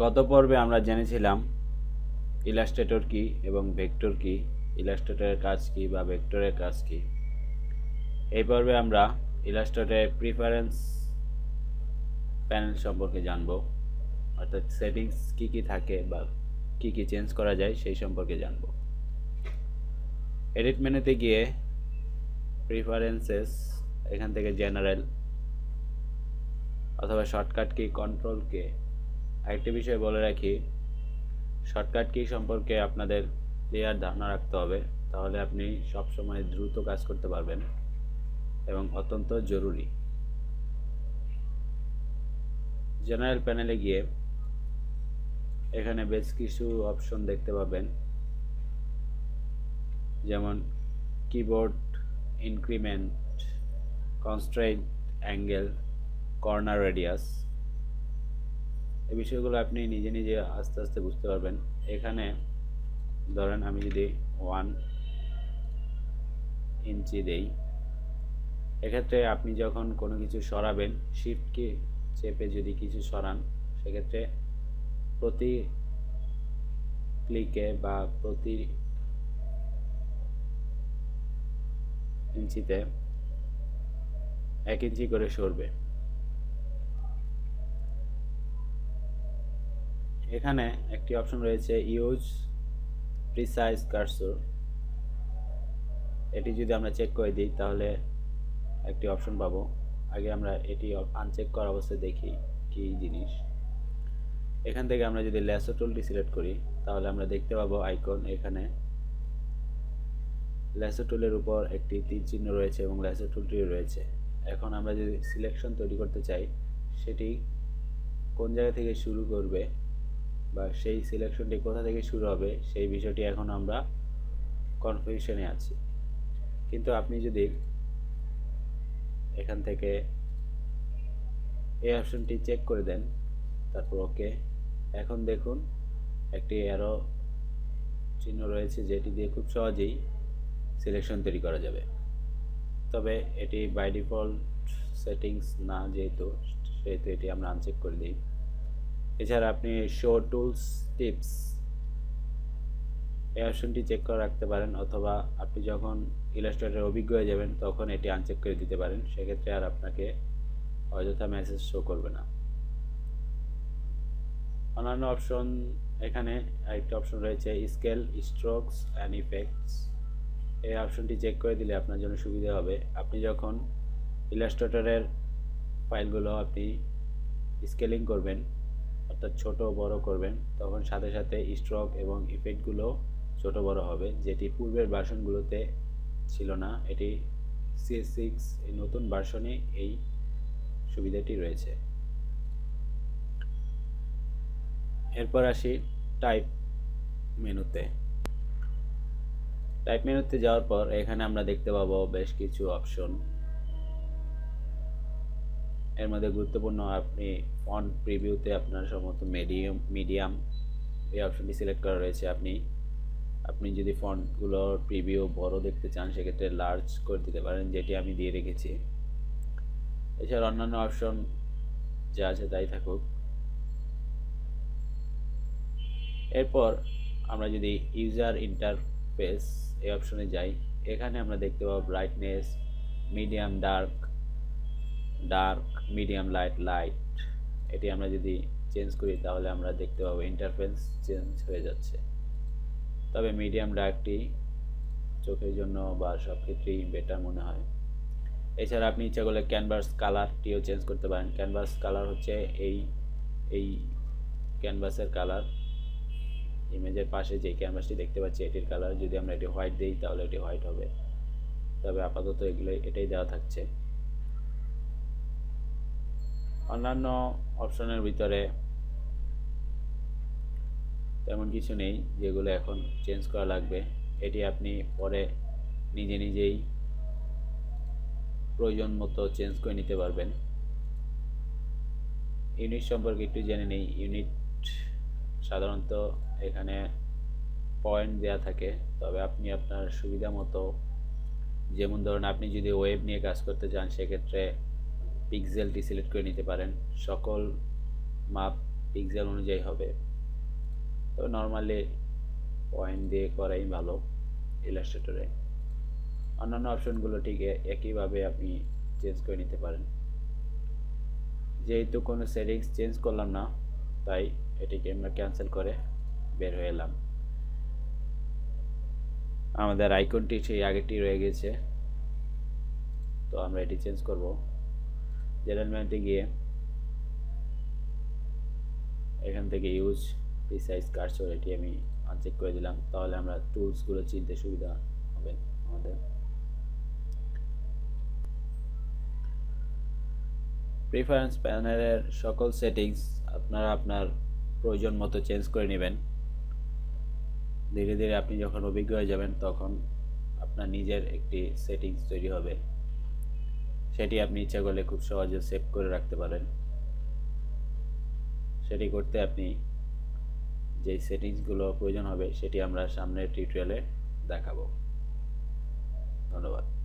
গত পর্বে আমরা জেনেছিলাম ইলাস্ট্রেটর কি এবং ভেক্টর কি, ইলাস্ট্রেটরের কাজ কি বা ভেক্টরের কাজ কি। এই পর্বে আমরা ইলাস্ট্রেটরের প্রিফারেন্স প্যানেল সম্পর্কে জানব, অর্থাৎ সেটিংস কি কি থাকে বা কি কি চেঞ্জ করা যায় সেই সম্পর্কে জানব। এডিট মেনুতে গিয়ে প্রিফারেন্সেস এখান থেকে জেনারেল অথবা শর্টকাট কি কন্ট্রোল কে আরেকটি বিষয় বলে রাখি শর্টকাট কি সম্পর্কে আপনাদের ক্লিয়ার ধারণা রাখতে হবে, তাহলে আপনি সবসময় দ্রুত কাজ করতে পারবেন এবং অত্যন্ত জরুরি। জেনারেল প্যানেলে গিয়ে এখানে বেশ কিছু অপশন দেখতে পাবেন, যেমন keyboard increment constraint angle corner radius এই বিষয়গুলো আপনি নিজে নিজে আস্তে আস্তে বুঝতে পারবেন। এখানে ধরেন আমি যদি ওয়ান ইঞ্চি দেই, এক্ষেত্রে আপনি যখন কোনো কিছু সরাবেন শিফটকে চেপে যদি কিছু সরান, সেক্ষেত্রে প্রতি ক্লিকে বা প্রতি ইঞ্চিতে এক ইঞ্চি করে সরবে। এখানে একটি অপশন রয়েছে ইউজ প্রিসাইজ কার্সর এটি যদি আমরা চেক করে দিই, তাহলে একটি অপশন পাবো। আগে আমরা এটি আনচেক করা অবস্থায় দেখি কি জিনিস। এখান থেকে আমরা যদি ল্যাসো টুলটি সিলেক্ট করি, তাহলে আমরা দেখতে পাবো আইকন এখানে। ল্যাসো টুলের উপর একটি তীর চিহ্ন রয়েছে এবং ল্যাসো টুলটিও রয়েছে। এখন আমরা যদি সিলেকশন তৈরি করতে চাই, সেটি কোন জায়গা থেকে শুরু করবে? বা সেই সিলেকশনটি কোথা থেকে শুরু হবে, সেই বিষয়টি এখন আমরা কনফিউশনে আছি। কিন্তু আপনি যদি এখান থেকে এই অপশনটি চেক করে দেন, তারপর ওকে এখন দেখুন, একটি অ্যারো চিহ্ন রয়েছে যেটি দিয়ে খুব সহজেই সিলেকশন তৈরি করা যাবে। তবে এটি বাই ডিফল্ট সেটিংস না, যেহেতু, সেহেতু এটি আমরা আনচেক করে দিই। এছাড়া আপনি শো টুলস টিপস এই অপশনটি চেক করে রাখতে পারেন অথবা আপনি যখন ইলাস্ট্রেটর অভিজ্ঞ হয়ে যাবেন, তখন এটি আনচেক করে দিতে পারেন। সেক্ষেত্রে আর আপনাকে অযথা মেসেজ শো করবে না। অন্যান্য অপশন এখানে আরেকটি অপশন রয়েছে স্কেল স্ট্রোকস অ্যান্ড ইফেক্টস এই অপশনটি চেক করে দিলে আপনার জন্য সুবিধা হবে। আপনি যখন ইলাস্ট্রেটরের ফাইলগুলো আপনি স্কেলিং করবেন ছোট বড় করবেন, তখন সাথে সাথে স্ট্রোক এবং ইফেক্টগুলো ছোট বড় হবে। যেটি পূর্বের ভার্সনগুলোতে ছিল না, এটি সিএস সিক্স এই নতুন ভার্সনে এই সুবিধাটি রয়েছে। এরপর আসি টাইপ মেনুতে। টাইপ মেনুতে যাওয়ার পর এখানে আমরা দেখতে পাবো বেশ কিছু অপশন এর মধ্যে গুরুত্বপূর্ণ আপনি ফন্ট প্রিভিউতে আপনার সম্ভবত মিডিয়াম মিডিয়াম এই অপশনটি সিলেক্ট করা রয়েছে। আপনি আপনি যদি ফন্টগুলোর প্রিভিউ বড় দেখতে চান, সেক্ষেত্রে লার্জ করে দিতে পারেন, যেটি আমি দিয়ে রেখেছি। এছাড়া অন্যান্য অপশন যা আছে তাই থাকুক। এরপর আমরা যদি ইউজার ইন্টারফেস এই অপশনে যাই, এখানে আমরা দেখতে পাবো brightness medium dark dark medium light light এটি আমরা যদি চেঞ্জ করি, তাহলে আমরা দেখতে পাবো ইন্টারফেস চেঞ্জ হয়ে যাচ্ছে। তবে মিডিয়াম ডার্কটি চোখের জন্য বা সব ক্ষেত্রেই বেটার মনে হয়। এছাড়া আপনি ইচ্ছা করলে ক্যানভাস কালারটিও চেঞ্জ করতে পারেন। ক্যানভাস কালার হচ্ছে এই এই ক্যানভাসের কালার ইমেজের পাশে যে ক্যানভাসটি দেখতে পাচ্ছি, এটির কালার যদি আমরা এটি হোয়াইট দিই, তাহলে এটি হোয়াইট হবে। তবে আপাতত এগুলো, এটাই দেওয়া থাকছে। অন্যান্য অপশনের ভিতরে তেমন কিছু নেই যেগুলো এখন চেঞ্জ করা লাগবে। এটি আপনি পরে নিজে নিজেই প্রয়োজন মতো চেঞ্জ করে নিতে পারবেন। ইউনিট সম্পর্কে একটু জেনে নেই। ইউনিট সাধারণত এখানে পয়েন্ট দেওয়া থাকে। তবে আপনি আপনার সুবিধা মতো, যেমন ধরুন আপনি যদি ওয়েব নিয়ে কাজ করতে চান, সেক্ষেত্রে পিক্সেলটি সিলেক্ট করে নিতে পারেন। সকল মাপ পিক্সেল অনুযায়ী হবে। তো নর্মালি পয়েন্ট দিয়ে করাই ভালো ইলাস্ট্রেটরে অন্যান্য অপশনগুলো ঠিক একইভাবে আপনি চেঞ্জ করে নিতে পারেন। যেহেতু কোনো সেটিংস চেঞ্জ করলাম না, তাই এটিকে আমরা ক্যান্সেল করে বের হয়ে এলাম। আমাদের আইকনটি সেই আগেরটি রয়ে গেছে। তো আমরা এটি চেঞ্জ করব। জেনারেল ম্যানতে গিয়ে এখান থেকে ইউজ প্রিসাইজ কার্সর এটি আমি আনচেক করে দিলাম, তাহলে আমরা টুলসগুলো চিনতে সুবিধা হবে আমাদের। প্রিফারেন্স প্যানেলের সকল সেটিংস আপনারা আপনার প্রয়োজন মতো চেঞ্জ করে নেবেন। ধীরে ধীরে আপনি যখন অভিজ্ঞ হয়ে যাবেন, তখন আপনার নিজের একটি সেটিংস তৈরি হবে। সেটি আপনি ইচ্ছা করলে খুব সহজে সেভ করে রাখতে পারেন। সেটি করতে আপনি যে সেটিংসগুলো প্রয়োজন হবে সেটি আমরা সামনের টিউটোরিয়ালে দেখাবো। ধন্যবাদ।